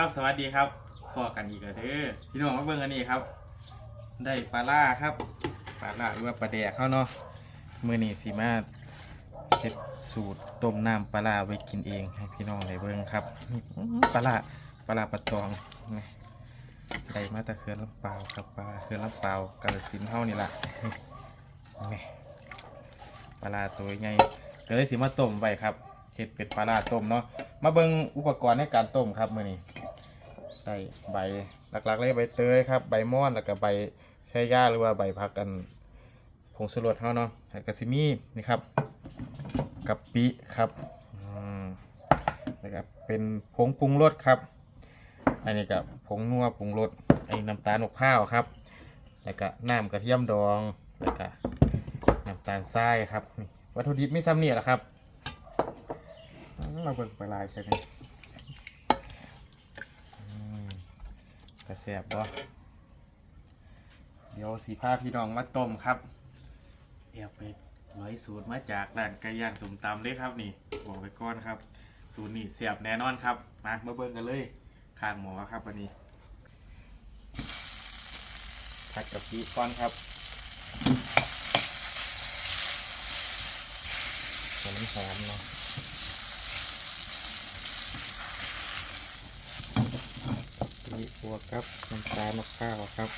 ครับสวัสดีครับพอกันอีกแล้วเด้อพี่น้องมาเบิ่งอันนี้ครับ ได้ปลาล่าครับปลาล่าหรือว่าปลาแดกเขาเนาะมื้อนี้สิมาเฮ็ดสูตรต้มน้ำปลาล่าไว้กินเองให้พี่น้องได้เบิ่งครับนี่ปลาล่าปลาล่าปลาตองนี่ได้มาต่เขื่อนลำเปาครับปลาเขื่อนลำเปล่ากาฬสินธุ์เฮานี่แหละนี่ปลาล่าตัวใหญ่ก็เลยสิมาต้มไว้ครับเฮ็ดเป็ดปลาล่าต้มเนาะมาเบิ่งอุปกรณ์ในการต้มครับมื้อนี้ ได้ใบหลักๆเลยใบเตยครับ ใบม่อนแล้วก็ใบชายาหรือว่าใบพักกันผงชูรสเฮาเนาะแล้วก็สิมีนี่ครับกะปิครับอืมแล้วก็เป็นผงปรุงรสครับ อันนี้กับผงนัวปรุงรสไอ้น้ำตาลนกข้าวครับ แล้วก็น้ำกระเทียมดองแล้วก็น้ำตาลทรายครับวัตถุดิบไมีซ้ำเนี่แหละครับเราเบิ่งไปลายแค่นี้ กระแสบบ่เดี๋ยวสีผ้าพี่น้องมาต้มครับเอียบไปร้อยสูตรมาจากร้านไก่ย่างสมตำเลยครับนี่บอกไปก่อนครับ สูตรนี้เสียบแน่นอนครับมามาเบิ่งกันเลยข้างหมอครับวันนี้ผัดกะปิก่อนครับตัวนี้หอมเนาะ นี่บ วครับน้ำตาลมะพร้าวครับ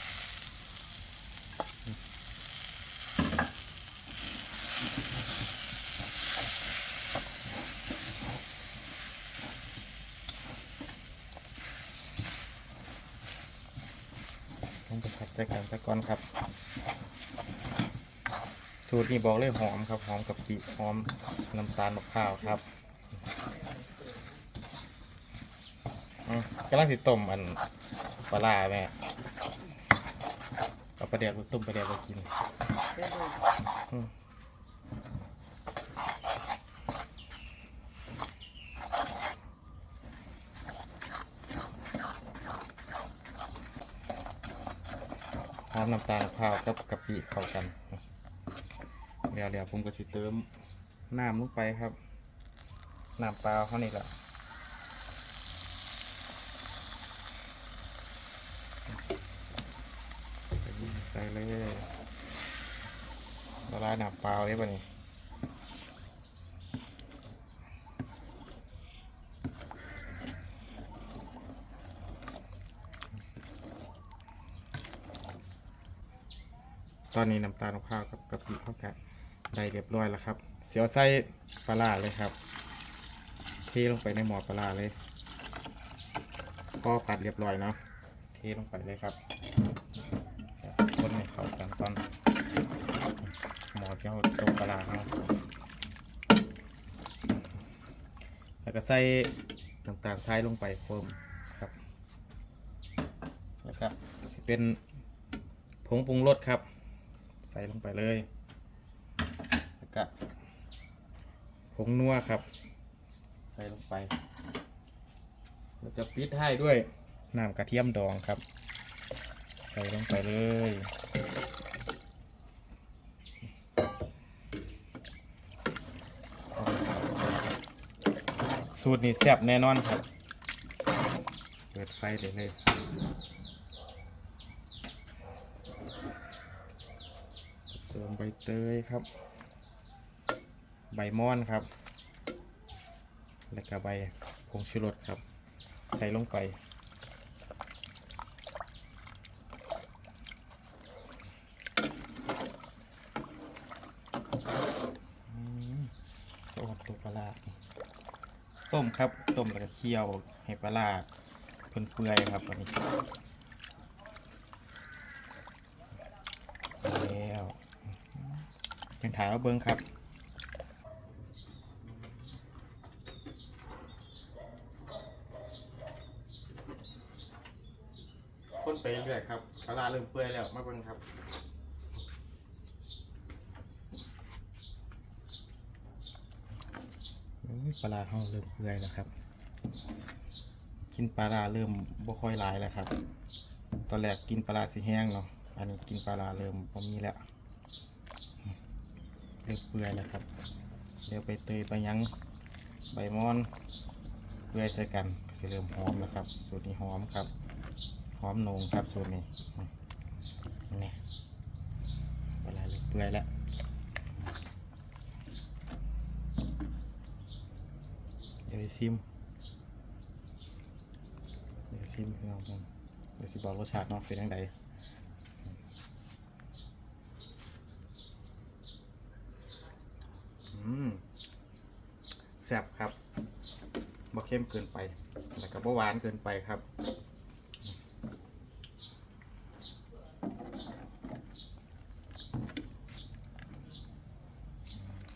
ต้องไปผัดใส่กันสักก่อนครับ สูตรนี้บอกเลยหอมครับหอมกับปีหอมน้ำตาลมะพร้าวครับอืมกำลังสิต้มอัน ปลาร้าแม่เอาปลาเดียกต้มปลาเดียกไปกินอืมหอมน้ำตาลมะพร้าวกับกะปิเข้ากันเดี๋ยวเดี๋ยวผมก็สิเติมน้ำลงไปครับน้ำเปล่าเท่านี้แหละ ใส่ เลยละลายหน้ำเปล่าเลยป่ะนี่ตอนนี้น้ำตาลมะพร้าวกับกะปิเข้ากันได้เรียบร้อยแล้วครับ เสียวใส่ปลาร้าเลยครับเทลงไปในหม้อปลาร้าเลยก็ผัดเรียบร้อยเนาะเทลงไปเลยครับ คนให้เข้ากันก่อนหมอ เจ้าตกปลาร้าเอาแล้วก็ใส่น้ำตาลทรายลงไปเพิ่มครับ แล้วก็เป็นผงปรุงรสครับ ใส่ลงไปเลย แล้วก็ผงนัวครับ ใส่ลงไปแล้วจะปิดให้ด้วยน้ำกระเทียมดองครับ ใส่ลงไปเลย สูตรนี้แซ่บแน่นอนครับ เปิดไฟเลยเลยเติมใบเตยครับ ใบม่อนครับ แล้วก็ใบผงชูรสครับ ใส่ลงไปอืมต้มตัวปลาร้า ต้มครับต้มแล้วก็เคี่ยวให้ปลาร้าเปื่อยๆครับวันนี้แล้วเป็นถ่ายว่าเบิ้งครับคนไปเรื่อยครับปลาราเริ่มเปื่อยแล้วมาเบิ้งครับ อุ๊ย ปลาเฮาเริ่มเปื่อยแล้วครับ กินปลาร้าเริ่มบ่ค่อยหลายแล้วครับ ตอนแรกกินปลาร้าสีแห้งเนาะ อันนี้กินปลาร้าเริ่มบ่มีแล้ว เริ่มเปื่อยแล้วครับ เดี๋ยวไปเตยไปยั้งใบมอนเปื่อยใส่กันก็สิเริ่มหอมแล้วครับ สูตรนี้หอมครับ หอมนงครับสูตรนี้นี่เวลาเริ่มเปื่อยแล้ว เดี๋ ยวไปซิมเดี๋ยวซิมพี่น้องกันเดี๋ยวสิบอกรสชาติเนาะเป็นยังไงอืมแซ่บครับบ่เข้มเกินไป แล้วก็บ่หวานเกินไปครับ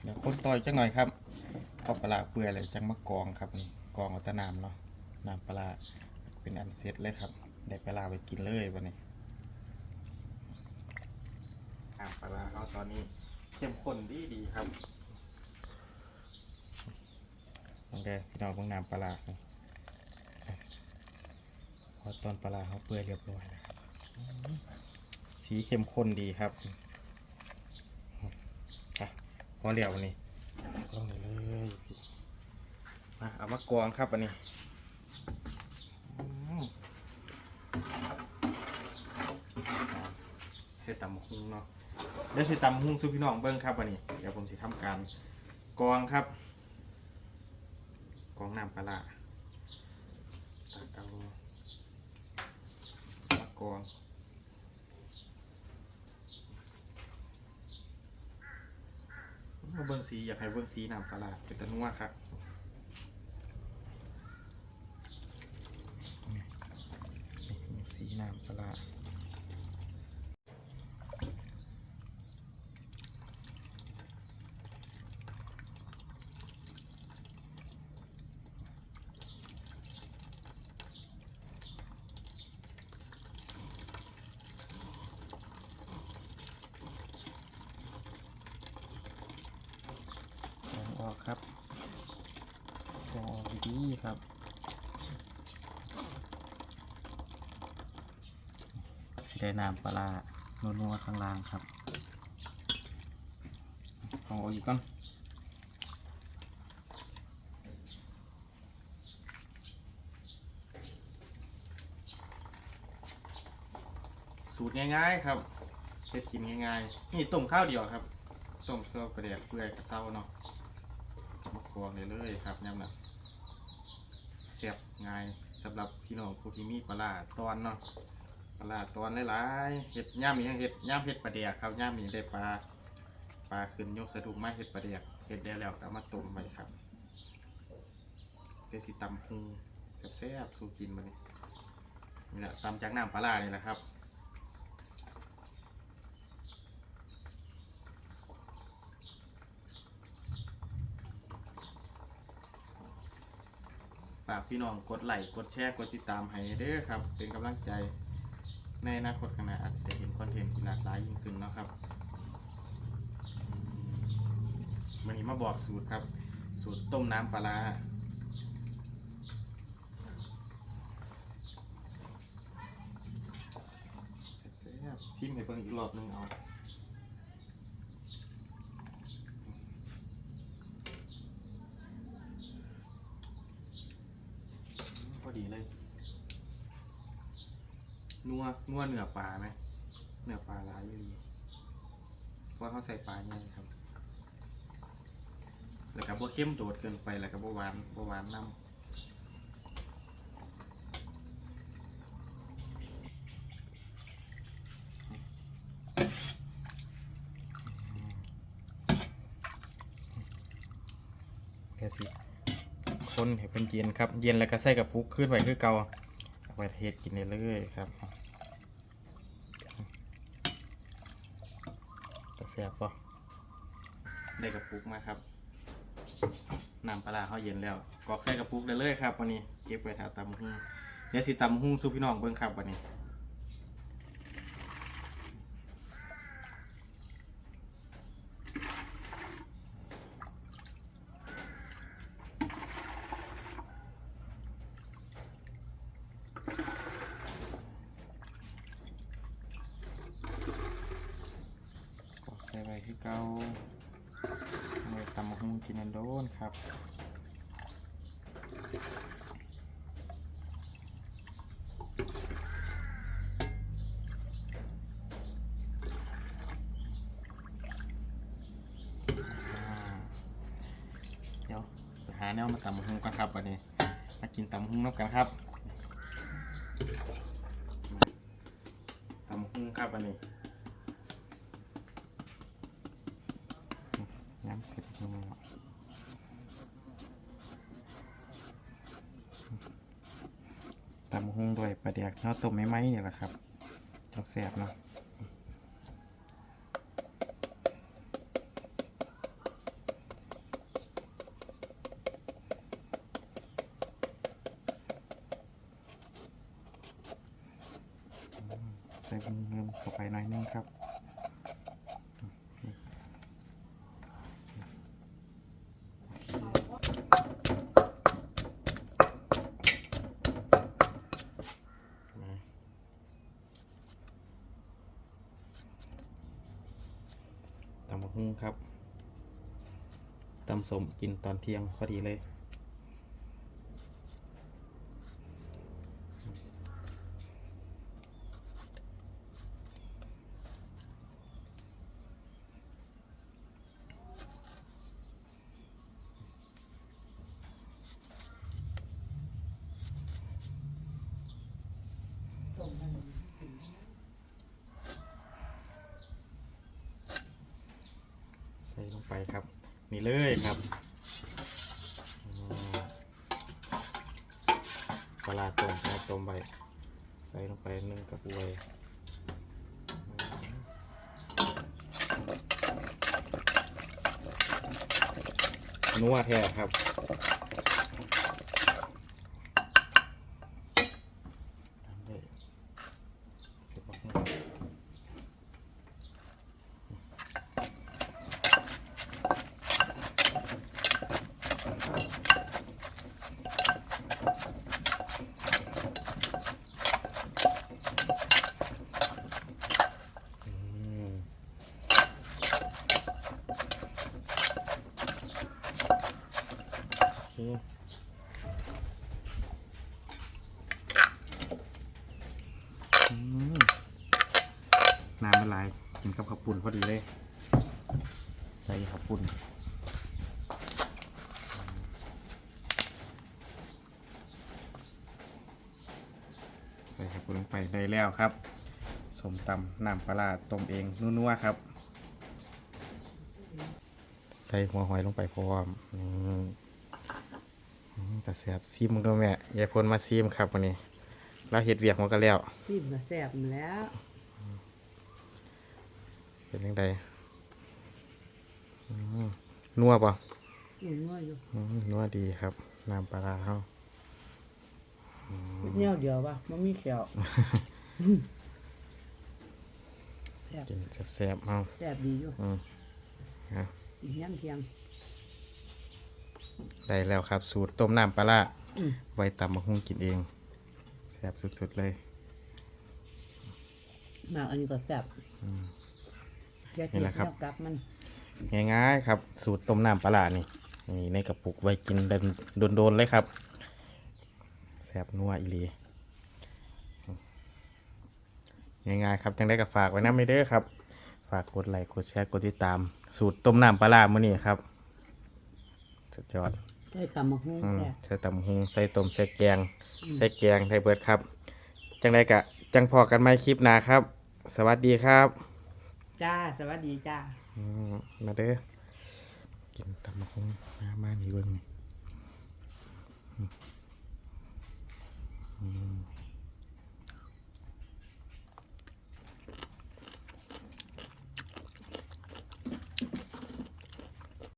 เดี๋ยวคนต่อยจังหน่อยครับ เอาปลาร้าเปื่อยเลยจังมากองครับนี่กองเอาแตะน้ำเนาะน้ำปลาร้าเป็นอันเสร็จเลยครับได้ปลาร้าไปกินเลยวันนี้น้ำปลาร้าเขาตอนนี้เข้มข้นดีดีๆครับโอเคพี่น้องเพิ่งน้ำปลาร้านี่พอตอนปลาร้าเขาเปื่อยเรียบร้อยแล้วครับอืมสีเข้มข้นดีครับอะพอเหลียวนี่ ลงเลยเลยพี่มาเอามากรองครับอันนี้เสตตำหุ้งเนาะเดี๋ยวเสตตำหุ้งสู้พี่น้องเบิ้งครับอันนี้เดี๋ยวผมสิทำการกรองครับกรองน้ำปลาร้าตักเอามากรอง มา เบิ้งสีอยากให้เบิ้งสีน้ำปลาร้าเป็นตะนัวครับสีน้ำปลาร้าลองออก ครับลองออกดีๆครับสีได้น้ำปลาร้านัวๆข้างล่างครับเอาออกอีกก่อนสูตรง่ายๆครับเฮ็ดกินง่ายๆ นี่ต้มข้าวเดียวครับ ต้มเสื้อกระเดียกเปื่อยกระเซ้าเนาะ มากรองเลยเลยครับยำน่ะเสียบง่ายสำหรับพี่น้องผู้ที่มีปลาตอนเนาะปลาตอนหลายๆเห็ดย่ามีเห็ดย่ามเห็ดปลาเดียกครับย่ามีได้ปลาปลาขึ้นยกสะดุ้งมาเห็ดปลาเดียกเห็ดได้แล้วก็มาต้มไปครับเดี๋ยวสิตำพุงแซ่บๆสูกินมาเลยนี่แหละตำจากน้ำปลาร้านี่แหละครับ ฝากพี่น้องกดไลค์กดแชร์กดติดตามให้เด้อครับ เป็นกำลังใจในอนาคตข้างหน้าอาจจะเห็นคอนเทนต์ที่หลากหลายยิ่งขึ้นนะครับวันนี้มาบอกสูตรครับ สูตรต้มน้ำปลาร้าแซ่บๆชิมให้เบิ่งอีกรอบหนึงเอาพอดีเลย นัวนัวเนื้อปลาไหมเนื้อปลาหลายอยู่ดีเพราะว่าเขาใส่ปลาเยอะครับ แล้วก็บ่เข้มโดดเกินไปแล้วก็บ่หวานบ่หวานน้ำแค่สิคนให้เป็นเย็นครับ เย็นแล้วก็ใส่กับปุกขึ้นไว้คือเกาเอาไปเทศกินได้เลยครับ แสียบปะได้กระปุกมาครับน้ำปลาเขาเย็นแล้วกอกใส่กระปุกได้เลยครับวันนี้เก็บไว้ทาตำหุ้งเดี๋ยวสิตำหุ้งสู้พี่น้องเบิ้งครับวันนี้ กินอันโดนครับเดี๋ยวหาแนวมาตำหุงกันครับวันนี้ มากินตำหุงนกกันครับ ย้ำสร็จแล้วตำหุ่งด้วยปลาเดียกเนาะต้มไม่ไหมเนี่ยแหละครับจังแสบเนาะใส่เงินเข้าไปหน่อยนึงครับ ตำบักหุ่งครับ ตำ สมกินตอนเที่ยงพอดีเลย ใส่ลงไปครับ นี่เลยครับปลาร้าต้มปลาต้มใบใส่ลงไปหนึ่งกระบวยนัวแท้ครับตามด้วยเสร็จแล้วครับ อืมโอเคอืมน้ำมันไหลายกินกับข้าวปุ่นพอดีเลย ใส่ข้าวปุ่นใส่ข้าวปุ่นลงไปได้แล้วครับสมตำน้ำปลาร้าต้มเองนัวๆครับ ใส่หัวหอยลงไปพร้อมอืมอืมแต่แสบซีมมึงด้วยแม่ยายพลมาซีมครับวันนี้เราเห็ดเวียกมันก็แล้วจิ้มก็แซ่บอยู่แล้วเป็นยังไงอืม นัวป่ะอยู่นัวอยู่อืมนัวดีครับน้ำปลาร้าเขาเนี้ยเดียวป่ะมันมีเขียวแซ่บกินแสบๆเอาแซ่บดีอยู่อืมเอาอีกย่ำเทียง ได้แล้วครับ สูตรต้มน้ำปลาร้าอืม ไว้ตำมะฮุ่งกินเองแสบสุดๆเลยมากอันนี้ก็แซ่บอืมแค่นี่แหละครับเทียบกับมัน ง่ายๆครับ สูตรต้มน้ำปลาร้านี่นี่ในกระปุกไว้กินโดนๆเลยครับแสบนัวอีหลีง่ายๆครับจังได้กับฝากไว้นะไม่เด้อครับ ฝากกดไลค์กดแชร์กดติดตาม สูตรต้มน้ำปลาร้ามื้อนี้ครับสุดยอดได้ตำมะฮุ่งอืมแซ่บใส่ตำฮุงใส่ต้มใส่แกงใส่แกงไทยเบิร์ดครับ จังได้กะจังพอกันไหมคลิปหน้าครับ สวัสดีครับ จ้า สวัสดีจ้าอื มาเด้อกินตำมะฮงมามานี่เบิ่งนี่